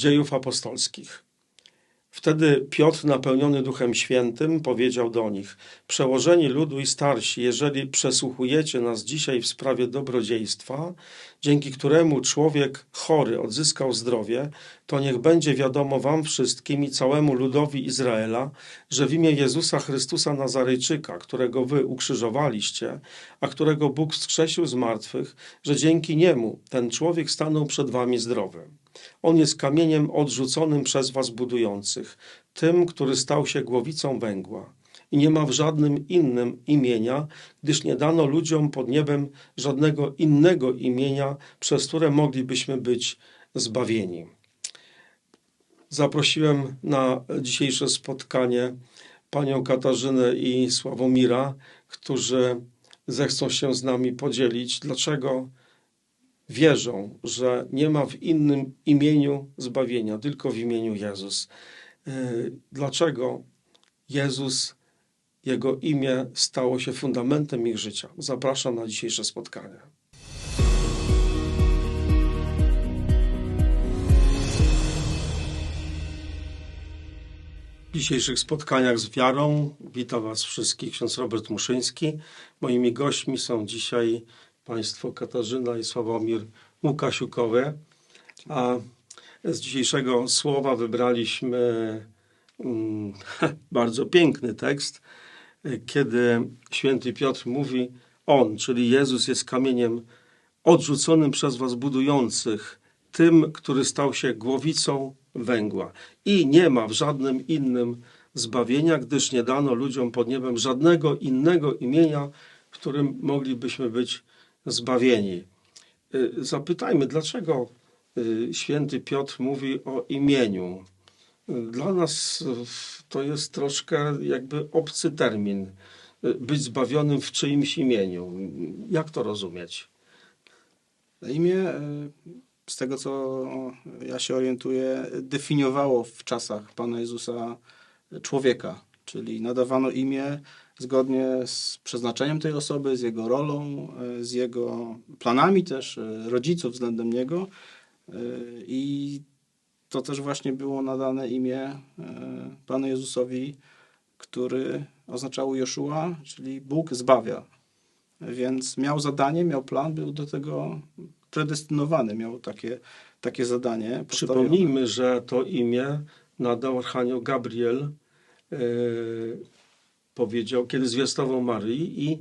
dziejów apostolskich. Wtedy Piotr, napełniony Duchem Świętym, powiedział do nich: Przełożeni ludu i starsi, jeżeli przesłuchujecie nas dzisiaj w sprawie dobrodziejstwa, dzięki któremu człowiek chory odzyskał zdrowie, to niech będzie wiadomo wam wszystkim i całemu ludowi Izraela, że w imię Jezusa Chrystusa Nazarejczyka, którego wy ukrzyżowaliście, a którego Bóg wskrzesił z martwych, że dzięki niemu ten człowiek stanął przed wami zdrowy. On jest kamieniem odrzuconym przez was budujących, tym, który stał się głowicą węgła. I nie ma w żadnym innym imienia, gdyż nie dano ludziom pod niebem żadnego innego imienia, przez które moglibyśmy być zbawieni. Zaprosiłem na dzisiejsze spotkanie panią Katarzynę i Sławomira, którzy zechcą się z nami podzielić, dlaczego wierzą, że nie ma w innym imieniu zbawienia, tylko w imieniu Jezus. Yy, dlaczego Jezus, Jego imię stało się fundamentem ich życia? Zapraszam na dzisiejsze spotkanie. W dzisiejszych spotkaniach z wiarą witam Was wszystkich, ksiądz Robert Muszyński. Moimi gośćmi są dzisiaj Państwo Katarzyna i Sławomir Łukasiukowe. A z dzisiejszego słowa wybraliśmy um, bardzo piękny tekst, kiedy święty Piotr mówi: On, czyli Jezus, jest kamieniem odrzuconym przez Was budujących, tym, który stał się głowicą węgła. I nie ma w żadnym innym zbawienia, gdyż nie dano ludziom pod niebem żadnego innego imienia, w którym moglibyśmy być zbawieni. Y, zapytajmy, dlaczego y, święty Piotr mówi o imieniu. Dla nas to jest troszkę jakby obcy termin. Y, być zbawionym w czyimś imieniu. Jak to rozumieć? Imię, z tego co ja się orientuję, definiowało w czasach Pana Jezusa człowieka, czyli nadawano imię zgodnie z przeznaczeniem tej osoby, z jego rolą, e, z jego planami też e, rodziców względem niego. E, I to też właśnie było nadane imię Panu Jezusowi, który oznaczało Joszua, czyli Bóg zbawia. Więc miał zadanie, miał plan, był do tego predestynowany, miał takie, takie zadanie. Przypomnijmy, że to imię nadał Archanioł Gabriel powiedział, kiedy zwiastował Maryi i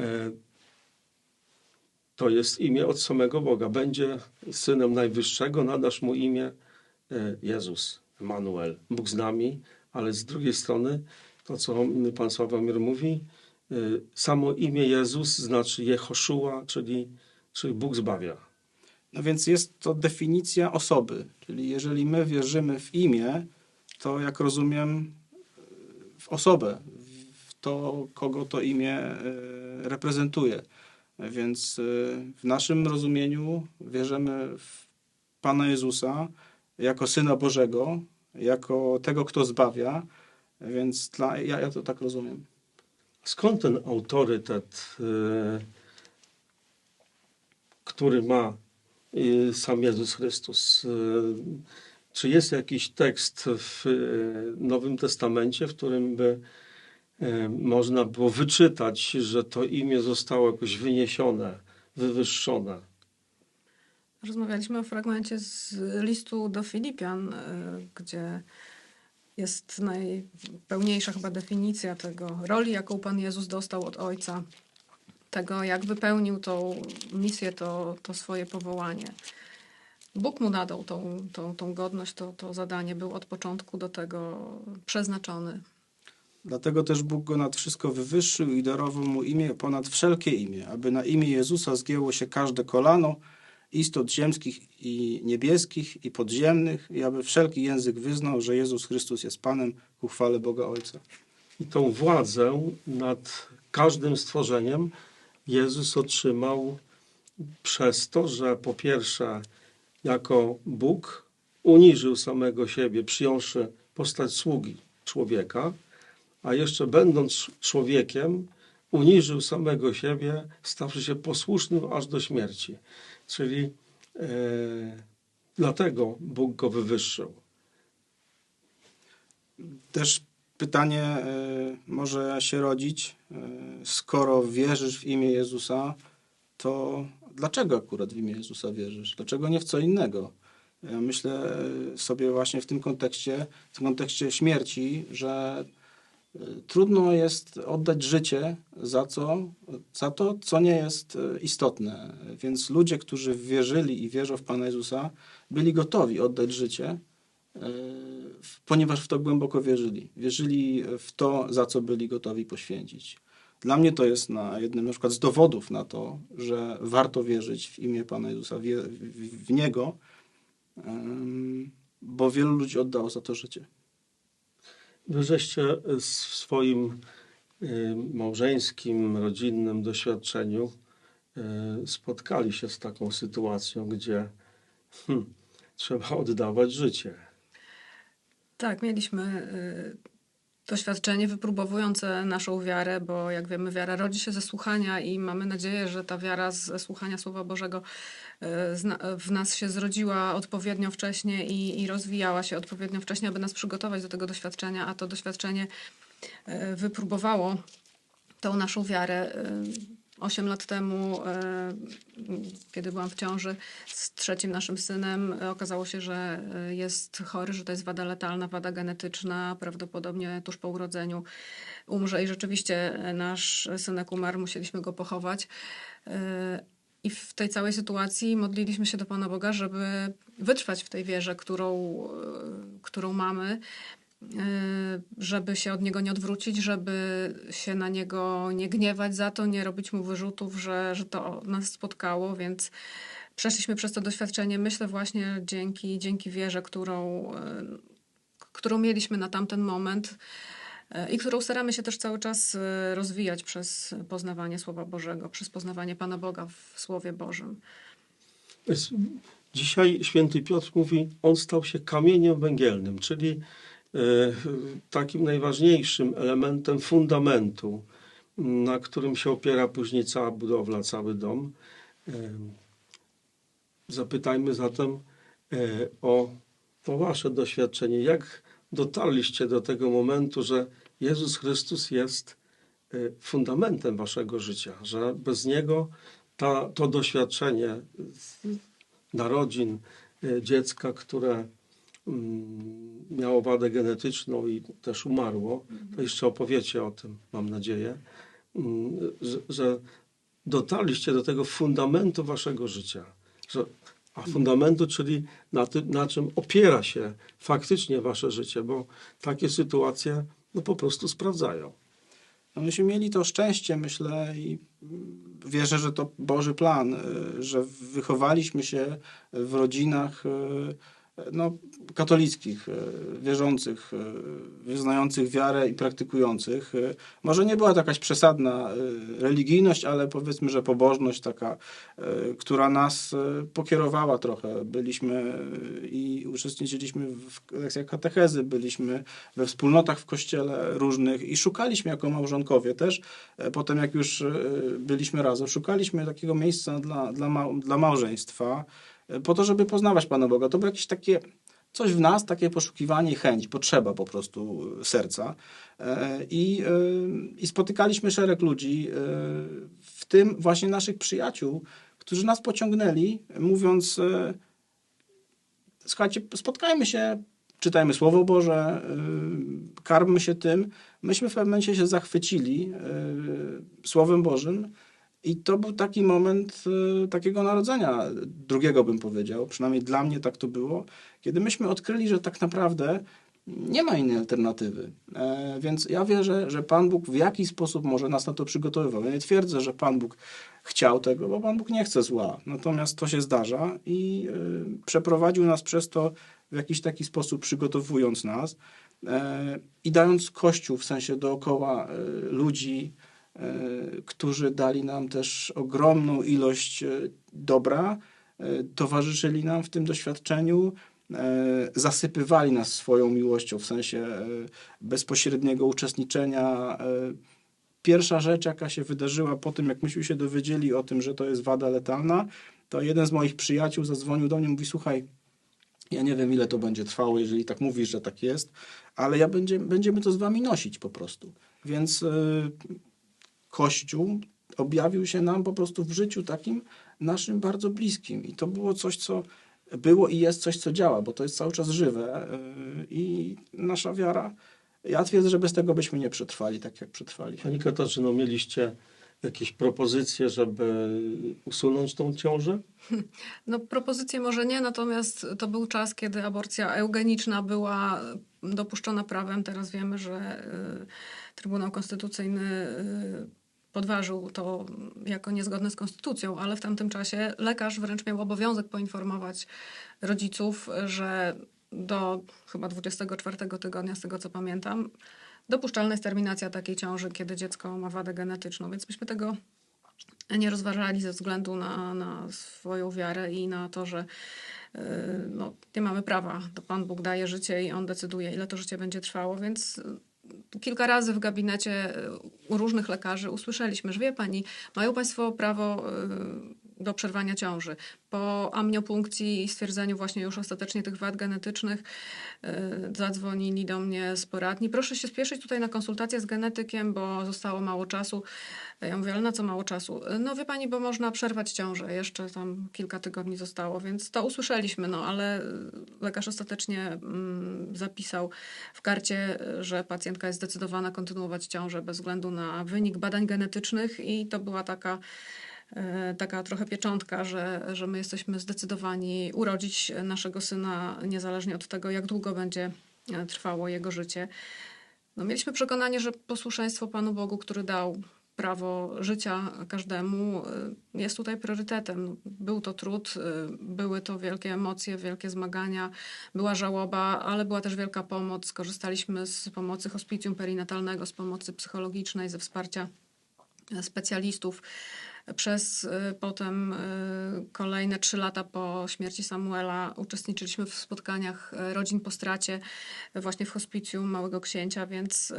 e, to jest imię od samego Boga. Będzie synem Najwyższego, nadasz mu imię e, Jezus, Emanuel, Bóg z nami, ale z drugiej strony to, co Pan Sławomir mówi, e, samo imię Jezus znaczy Jehoszua, czyli, czyli Bóg zbawia. No więc jest to definicja osoby, czyli jeżeli my wierzymy w imię, to jak rozumiem w osobę, to, kogo to imię e, reprezentuje. Więc e, w naszym rozumieniu wierzymy w Pana Jezusa jako Syna Bożego, jako tego, kto zbawia, więc dla, ja, ja to tak rozumiem. Skąd ten autorytet, e, który ma sam Jezus Chrystus? Czy jest jakiś tekst w Nowym Testamencie, w którym by można było wyczytać, że to imię zostało jakoś wyniesione, wywyższone. Rozmawialiśmy o fragmencie z listu do Filipian, e, gdzie jest najpełniejsza chyba definicja tego roli, jaką Pan Jezus dostał od Ojca, tego jak wypełnił tą misję, to, to swoje powołanie. Bóg mu nadał tą, tą, tą godność, to, to zadanie, był od początku do tego przeznaczony. Dlatego też Bóg go nad wszystko wywyższył i darował mu imię ponad wszelkie imię, aby na imię Jezusa zgięło się każde kolano istot ziemskich i niebieskich i podziemnych i aby wszelki język wyznał, że Jezus Chrystus jest Panem ku chwale Boga Ojca. I tą władzę nad każdym stworzeniem Jezus otrzymał przez to, że po pierwsze jako Bóg uniżył samego siebie, przyjąwszy postać sługi człowieka, a jeszcze będąc człowiekiem, uniżył samego siebie, stawszy się posłusznym aż do śmierci. Czyli e, dlatego Bóg go wywyższył. Też pytanie e, może się rodzić, e, skoro wierzysz w imię Jezusa, to dlaczego akurat w imię Jezusa wierzysz? Dlaczego nie w co innego? Ja myślę sobie właśnie w tym kontekście, w tym kontekście śmierci, że trudno jest oddać życie za, co, za to, co nie jest e, istotne. Więc ludzie, którzy wierzyli i wierzą w Pana Jezusa, byli gotowi oddać życie, e, ponieważ w to głęboko wierzyli. Wierzyli w to, za co byli gotowi poświęcić. Dla mnie to jest na jednym na przykład z dowodów na to, że warto wierzyć w imię Pana Jezusa, w, w, w Niego, bo wielu ludzi oddało za to życie. Wy żeście w swoim y, małżeńskim, rodzinnym doświadczeniu y, spotkali się z taką sytuacją, gdzie hmm, trzeba oddawać życie. Tak, mieliśmy y, doświadczenie wypróbowujące naszą wiarę, bo jak wiemy, wiara rodzi się ze słuchania i mamy nadzieję, że ta wiara ze słuchania Słowa Bożego zna- w nas się zrodziła odpowiednio wcześnie i, i rozwijała się odpowiednio wcześnie, aby nas przygotować do tego doświadczenia, a to doświadczenie y, wypróbowało tą naszą wiarę. Y, Osiem lat temu, e, kiedy byłam w ciąży z trzecim naszym synem, e, okazało się, że e, jest chory, że to jest wada letalna, wada genetyczna, prawdopodobnie tuż po urodzeniu umrze i rzeczywiście nasz synek umarł, musieliśmy go pochować. I w tej całej sytuacji modliliśmy się do Pana Boga, żeby wytrwać w tej wierze, którą, którą mamy, żeby się od niego nie odwrócić, żeby się na niego nie gniewać za to, nie robić mu wyrzutów, że, że to nas spotkało, więc przeszliśmy przez to doświadczenie, myślę właśnie dzięki, dzięki wierze, którą, e, którą mieliśmy na tamten moment e, i którą staramy się też cały czas rozwijać przez poznawanie Słowa Bożego, przez poznawanie Pana Boga w Słowie Bożym. Dzisiaj święty Piotr mówi, on stał się kamieniem węgielnym, czyli takim najważniejszym elementem fundamentu, na którym się opiera później cała budowla, cały dom. E, Zapytajmy zatem e, o to wasze doświadczenie. Jak dotarliście do tego momentu, że Jezus Chrystus jest e, fundamentem waszego życia, że bez Niego ta, to doświadczenie narodzin e, dziecka, które miało wadę genetyczną i też umarło, to jeszcze opowiecie o tym, mam nadzieję, mm, że, że dotarliście do tego fundamentu waszego życia. Że, a fundamentu, czyli na, tym, na czym opiera się faktycznie wasze życie, bo takie sytuacje no, po prostu sprawdzają. No myśmy mieli to szczęście, myślę, i mm, wierzę, że to Boży plan, y, że wychowaliśmy się w rodzinach y, no, katolickich, y, wierzących, y, wyznających wiarę i praktykujących. Może nie była to jakaś przesadna religijność, ale powiedzmy, że pobożność taka, która nas pokierowała trochę. Byliśmy i uczestniczyliśmy w lekcjach katechezy, byliśmy we wspólnotach w kościele różnych i szukaliśmy jako małżonkowie też, e, potem jak już e, byliśmy razem, szukaliśmy takiego miejsca dla, dla, dla małżeństwa, e, po to, żeby poznawać Pana Boga. To było jakieś takie coś w nas, takie poszukiwanie chęć, potrzeba po prostu e, serca. E, I, e, I spotykaliśmy szereg ludzi, w tym właśnie naszych przyjaciół, którzy nas pociągnęli, mówiąc, słuchajcie, spotkajmy się, czytajmy Słowo Boże, karmmy się tym. Myśmy w pewnym momencie się zachwycili Słowem Bożym i to był taki moment y, takiego narodzenia, drugiego bym powiedział, przynajmniej dla mnie tak to było, kiedy myśmy odkryli, że tak naprawdę nie ma innej alternatywy. E, więc ja wierzę, że Pan Bóg w jakiś sposób może nas na to przygotowywał. Ja nie twierdzę, że Pan Bóg chciał tego, bo Pan Bóg nie chce zła. Natomiast to się zdarza i y, przeprowadził nas przez to w jakiś taki sposób przygotowując nas e, i dając Kościół w sensie dookoła e, ludzi, którzy dali nam też ogromną ilość e, dobra, e, towarzyszyli nam w tym doświadczeniu, e, zasypywali nas swoją miłością w sensie e, bezpośredniego uczestniczenia. e, Pierwsza rzecz, jaka się wydarzyła po tym, jak myśmy się dowiedzieli o tym, że to jest wada letalna, to jeden z moich przyjaciół zadzwonił do mnie i mówi: Słuchaj, Ja nie wiem, ile to będzie trwało, jeżeli tak mówisz, że tak jest, ale ja będzie, będziemy to z wami nosić po prostu. Więc y, Kościół objawił się nam po prostu w życiu takim naszym bardzo bliskim. I to było coś, co było i jest coś, co działa, bo to jest cały czas żywe. y, I nasza wiara, ja twierdzę, że bez tego byśmy nie przetrwali tak, jak przetrwali. Pani Katarzyno, mieliście jakieś propozycje, żeby usunąć tą ciążę? No propozycje może nie, natomiast to był czas, kiedy aborcja eugeniczna była dopuszczona prawem. Teraz wiemy, że y, Trybunał Konstytucyjny y, podważył to jako niezgodne z konstytucją, ale w tamtym czasie lekarz wręcz miał obowiązek poinformować rodziców, że do chyba 24 tygodnia, z tego co pamiętam, dopuszczalna jest terminacja takiej ciąży, kiedy dziecko ma wadę genetyczną. Więc myśmy tego nie rozważali ze względu na, na swoją wiarę i na to, że yy, no, nie mamy prawa. To Pan Bóg daje życie i On decyduje, ile to życie będzie trwało, więc kilka razy w gabinecie yy, u różnych lekarzy usłyszeliśmy, że wie Pani, mają Państwo prawo yy, do przerwania ciąży. Po amniopunkcji i stwierdzeniu właśnie już ostatecznie tych wad genetycznych yy, zadzwonili do mnie z poradni. Proszę się spieszyć tutaj na konsultację z genetykiem, bo zostało mało czasu. Ja mówię, ale na co mało czasu? No wie pani, bo można przerwać ciążę. Jeszcze tam kilka tygodni zostało, więc to usłyszeliśmy, no ale lekarz ostatecznie mm, zapisał w karcie, że pacjentka jest zdecydowana kontynuować ciążę bez względu na wynik badań genetycznych i to była taka e, taka trochę pieczątka, że, że my jesteśmy zdecydowani urodzić naszego syna niezależnie od tego, jak długo będzie e, trwało jego życie. No, mieliśmy przekonanie, że posłuszeństwo Panu Bogu, który dał prawo życia każdemu, y, jest tutaj priorytetem. Był to trud, były to wielkie emocje, wielkie zmagania, była żałoba, ale była też wielka pomoc. Skorzystaliśmy z pomocy hospicjum perinatalnego, z pomocy psychologicznej, ze wsparcia specjalistów. Przez y, potem kolejne trzy lata po śmierci Samuela uczestniczyliśmy w spotkaniach rodzin po stracie właśnie w hospicjum Małego Księcia, więc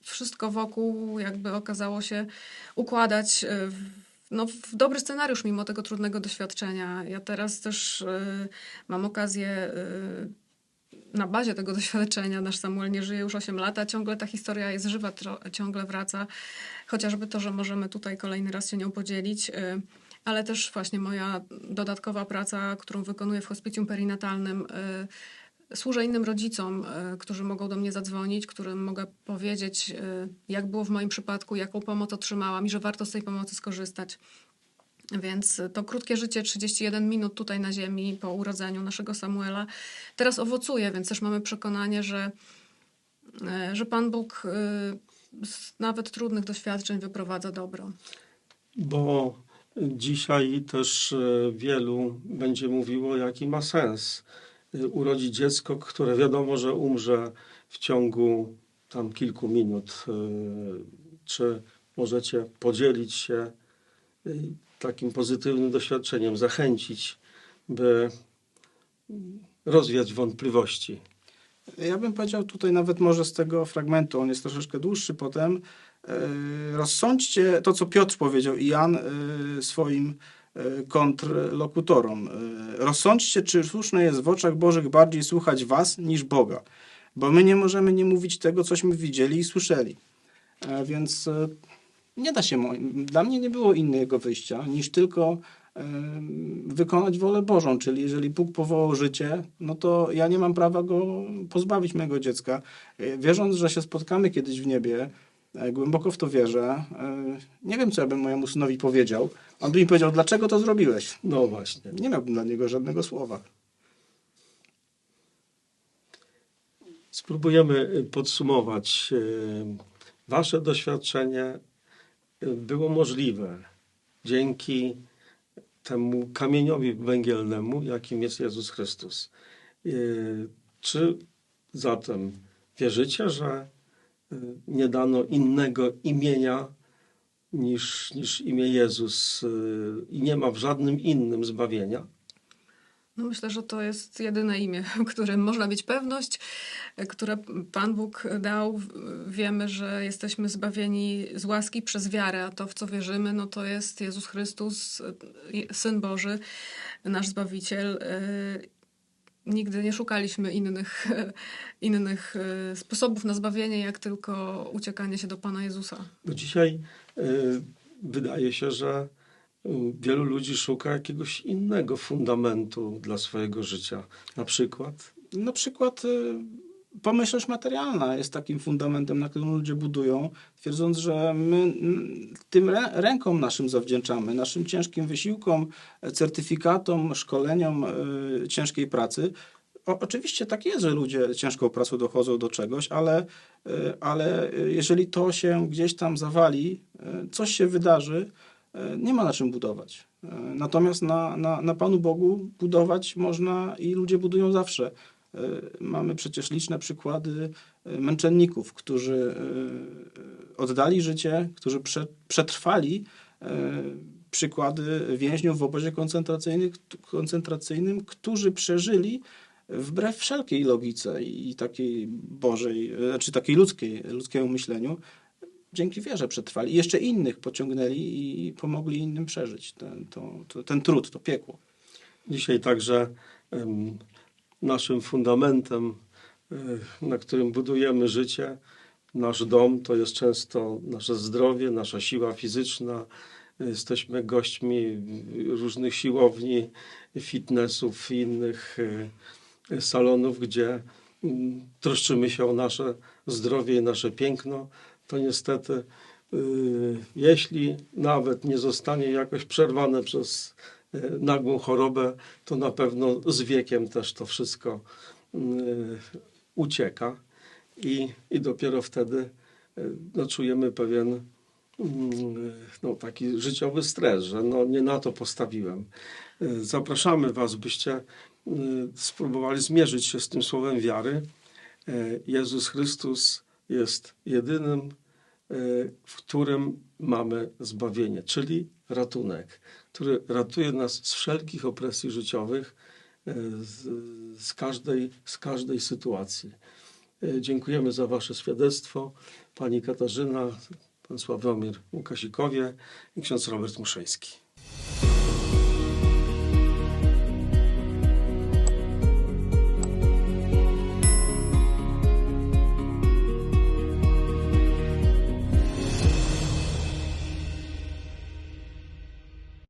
wszystko wokół jakby okazało się układać no, w dobry scenariusz mimo tego trudnego doświadczenia. Ja teraz też y, mam okazję y, na bazie tego doświadczenia, nasz Samuel nie żyje już 8 lat, a ciągle ta historia jest żywa, ciągle wraca. Chociażby to, że możemy tutaj kolejny raz się nią podzielić. Y, ale też właśnie moja dodatkowa praca, którą wykonuję w hospicjum perinatalnym, służę innym rodzicom, e, którzy mogą do mnie zadzwonić, którym mogę powiedzieć, jak było w moim przypadku, jaką pomoc otrzymałam i że warto z tej pomocy skorzystać. Więc to krótkie życie, 31 minut tutaj na ziemi po urodzeniu naszego Samuela, teraz owocuje, więc też mamy przekonanie, że, e, że Pan Bóg z nawet trudnych doświadczeń wyprowadza dobro. Bo dzisiaj też wielu będzie mówiło, jaki ma sens urodzić dziecko, które wiadomo, że umrze w ciągu tam kilku minut. Czy możecie podzielić się takim pozytywnym doświadczeniem, zachęcić, by rozwiać wątpliwości? Ja bym powiedział tutaj nawet może z tego fragmentu, on jest troszeczkę dłuższy potem. Y, rozsądźcie to, co Piotr powiedział i Jan swoim E, kontrlokutorom. E, rozsądźcie, czy słuszne jest w oczach Bożych bardziej słuchać was niż Boga, bo my nie możemy nie mówić tego, cośmy widzieli i słyszeli. E, więc nie da się, dla mnie nie było innego wyjścia niż tylko wykonać wolę Bożą, czyli jeżeli Bóg powołał życie, no to ja nie mam prawa go pozbawić mojego dziecka. Wierząc, że się spotkamy kiedyś w niebie, E, głęboko w to wierzę. E, nie wiem, co ja bym mojemu synowi powiedział. On by mi powiedział, dlaczego to zrobiłeś? No właśnie. Nie miałbym dla niego żadnego słowa. Spróbujemy podsumować. Wasze doświadczenie było możliwe dzięki temu kamieniowi węgielnemu, jakim jest Jezus Chrystus. Czy zatem wierzycie, że nie dano innego imienia niż, niż imię Jezus y, i nie ma w żadnym innym zbawienia? No myślę, że to jest jedyne imię, którym można mieć pewność, które Pan Bóg dał. Wiemy, że jesteśmy zbawieni z łaski przez wiarę, a to, w co wierzymy, no to jest Jezus Chrystus, Syn Boży, nasz Zbawiciel. Y, nigdy nie szukaliśmy innych, innych e, sposobów na zbawienie, jak tylko uciekanie się do Pana Jezusa. Bo dzisiaj y, wydaje się, że y, wielu ludzi szuka jakiegoś innego fundamentu dla swojego życia. Na przykład Na przykład y, pomyślność materialna jest takim fundamentem, na którym ludzie budują, twierdząc, że my tym rę- rękom naszym zawdzięczamy, naszym ciężkim wysiłkom, certyfikatom, szkoleniom y, ciężkiej pracy. O, oczywiście tak jest, że ludzie ciężką pracą dochodzą do czegoś, ale, y, ale jeżeli to się gdzieś tam zawali, coś się wydarzy, nie ma na czym budować. Y, Natomiast na, na, na Panu Bogu budować można i ludzie budują zawsze. Y, Mamy przecież liczne przykłady męczenników, którzy oddali życie, którzy prze, przetrwali. Przykłady więźniów w obozie koncentracyjnym, koncentracyjnym, którzy przeżyli wbrew wszelkiej logice i takiej Bożej, y, znaczy takiej ludzkiej, ludzkiemu myśleniu, dzięki wierze przetrwali. I jeszcze innych pociągnęli i pomogli innym przeżyć ten, to, to, ten trud, to piekło. Dzisiaj także em, naszym fundamentem, y, na którym budujemy życie, nasz dom, to jest często nasze zdrowie, nasza siła fizyczna. Jesteśmy gośćmi różnych siłowni, fitnessów i innych y, salonów, gdzie mm, troszczymy się o nasze zdrowie i nasze piękno. To niestety, y, jeśli nawet nie zostanie jakoś przerwane przez y, nagłą chorobę, to na pewno z wiekiem też to wszystko y, ucieka i, i dopiero wtedy no, czujemy pewien no, taki życiowy stres, że no, nie na to postawiłem. Zapraszamy Was, byście spróbowali zmierzyć się z tym słowem wiary. Jezus Chrystus jest jedynym, y, w którym mamy zbawienie, czyli ratunek, który ratuje nas z wszelkich opresji życiowych, y, z, z, każdej, z każdej sytuacji. Y, Dziękujemy za Wasze świadectwo. Pani Katarzyna, pan Sławomir Łukasikowie i ksiądz Robert Muszyński.